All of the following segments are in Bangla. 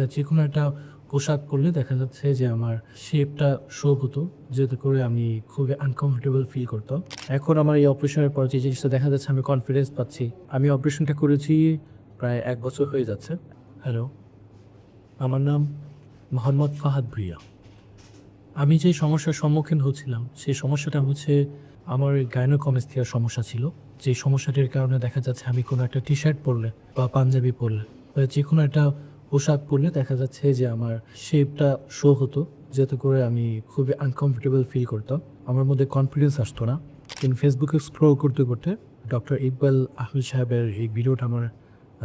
বা যে কোনো একটা পোশাক পরলে দেখা যাচ্ছে যে আমার শেপটা শো হতো, যাতে করে আমি খুবই আনকমফোর্টেবল ফিল করতাম। এখন আমার এই অপারেশনের পর যে জিনিসটা দেখা যাচ্ছে আমি কনফিডেন্স পাচ্ছি, আমি অপারেশনটা করেছি প্রায় এক বছর হয়ে যাচ্ছে। হ্যালো আমার নাম মোহাম্মদ ফাহাদ ভুইয়া। আমি যে সমস্যার সম্মুখীন হচ্ছিলাম, সেই সমস্যাটা হচ্ছে আমার গাইনোকমেস্টিয়ার সমস্যা ছিল। যে সমস্যাটির কারণে দেখা যাচ্ছে আমি কোনো একটা টি শার্ট পরলে বা পাঞ্জাবি পরলে বা যে কোনো একটা পোশাক পরলে দেখা যাচ্ছে যে আমার শেপটা শো হতো, যাতে করে আমি খুবই আনকমফোর্টেবল ফিল করতাম। আমার মধ্যে কনফিডেন্স আসতো না। কিন্তু ফেসবুকে স্ক্রল করতে করতে ডক্টর ইকবাল আহমেদ সাহেবের এই ভিডিওটা আমার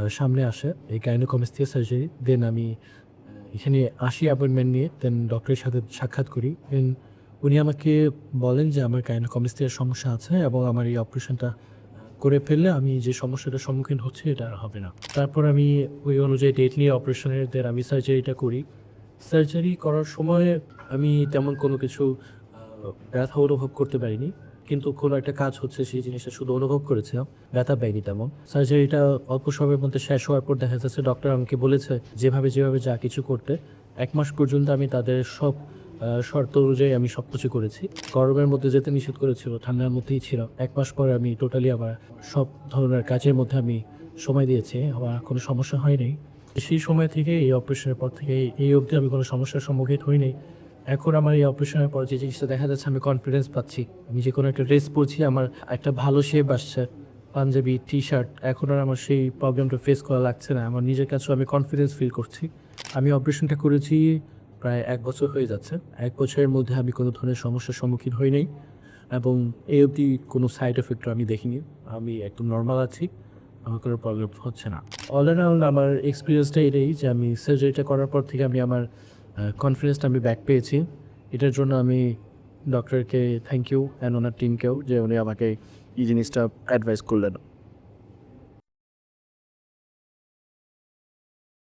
সামনে আসে। এই গাইনোকমেস্টিয়া সার্জারি দেন আমি এখানে আসি অ্যাপয়েন্টমেন্ট নিয়ে দেন ডক্টরের সাথে সাক্ষাৎ করি। দেন উনি আমাকে বলেন যে আমার গাইনোকমেস্টিয়ার সমস্যা আছে এবং আমার এই অপারেশনটা করে ফেললে আমি যে সমস্যাটার সম্মুখীন হচ্ছে এটা আর হবে না। তারপর আমি ওই অনুযায়ী ডেট নিয়ে অপারেশনের দের আমি সার্জারিটা করি। সার্জারি করার সময় আমি তেমন কোনো কিছু ব্যথা অনুভব করতে পারিনি। কিন্তু কোনো একটা কাজ হচ্ছে, সেই জিনিসটা শুধু অনুভব করেছিলাম, ব্যথা পাইনি তেমন। সার্জারিটা অল্প সময়ের মধ্যে শেষ হওয়ার পর দেখা যাচ্ছে ডক্টর আমাকে বলেছে, যেভাবে যেভাবে যা কিছু করতে, এক মাস পর্যন্ত আমি তাদের সব শর্ত অনুযায়ী আমি সব কিছু করেছি। গরমের মধ্যে যেতে নিষেধ করেছিল, ঠান্ডার মধ্যেই ছিল। এক মাস পরে আমি টোটালি আমার সব ধরনের কাজের মধ্যে আমি সময় দিয়েছি, আমার কোনো সমস্যা হয়নি। সেই সময় থেকে এই অপারেশনের পর থেকে এই অবধি আমি কোনো সমস্যার সম্মুখীন হইনি। এখন আমার এই অপারেশনের পর যে জিনিসটা দেখা যাচ্ছে, আমি কনফিডেন্স পাচ্ছি। আমি যে কোনো একটা ড্রেস পরছি, আমার একটা ভালো শেপ আসছে। পাঞ্জাবি টি শার্ট এখন আর আমার সেই প্রবলেমটা ফেস করা লাগছে না। আমার নিজের কাছেও আমি কনফিডেন্স ফিল করছি। আমি অপারেশনটা করেছি প্রায় এক বছর হয়ে যাচ্ছে। এক বছরের মধ্যে আমি কোনো ধরনের সমস্যার সম্মুখীন হই নাই এবং এই অবধি কোনো সাইড এফেক্টও আমি দেখিনি। আমি একদম নর্মাল আছি, আমার কোনো প্রবলেম হচ্ছে না। অল অ্যারাউন্ড আমার এক্সপিরিয়েন্সটা এটাই যে আমি সার্জারিটা করার পর থেকে আমি আমার কনফিডেন্সটা আমি ব্যাক পেয়েছি। এটার জন্য আমি ডক্টরকে থ্যাংক ইউ অ্যান্ড ওনার টিমকেও যে উনি আমাকে এই জিনিসটা অ্যাডভাইস করলেন।